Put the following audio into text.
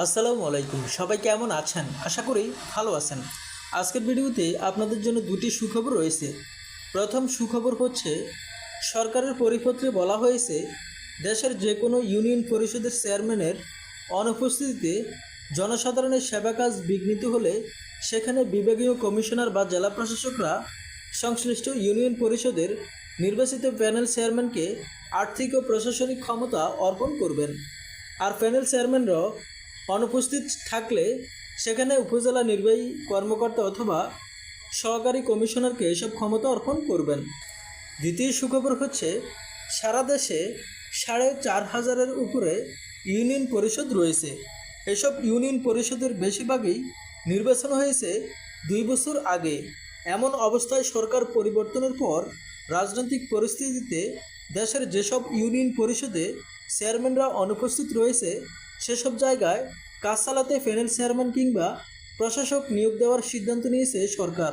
আসসালামু আলাইকুম। সবাই কেমন আছেন? আশা করি ভালো আছেন। আজকের ভিডিওতে আপনাদের জন্য দুটি সুখবর রয়েছে। প্রথম সুখবর হচ্ছে, সরকারের পরিপত্রে বলা হয়েছে, দেশের যে কোনো ইউনিয়ন পরিষদের চেয়ারম্যানের অনুপস্থিতিতে জনসাধারণের সেবা কাজ বিঘ্নিত হলে সেখানে বিভাগীয় কমিশনার বা জেলা প্রশাসকরা সংশ্লিষ্ট ইউনিয়ন পরিষদের নির্বাচিত প্যানেল চেয়ারম্যানকে আর্থিক ও প্রশাসনিক ক্ষমতা অর্পণ করবেন। আর প্যানেল চেয়ারম্যানরাও অনুপস্থিত থাকলে সেখানে উপজেলা নির্বাহী কর্মকর্তা অথবা সহকারী কমিশনারকে এসব ক্ষমতা অর্পণ করবেন। দ্বিতীয় সুখবর হচ্ছে, সারা দেশে সাড়ে চার হাজারের উপরে ইউনিয়ন পরিষদ রয়েছে। এসব ইউনিয়ন পরিষদের বেশিরভাগই নির্বাচন হয়েছে দুই বছর আগে। এমন অবস্থায় সরকার পরিবর্তনের পর রাজনৈতিক পরিস্থিতিতে দেশের যেসব ইউনিয়ন পরিষদে চেয়ারম্যানরা অনুপস্থিত রয়েছে সেসব জায়গায় কাজ চালাতে প্যানেল চেয়ারম্যান কিংবা প্রশাসক নিয়োগ দেওয়ার সিদ্ধান্ত নিয়েছে সরকার।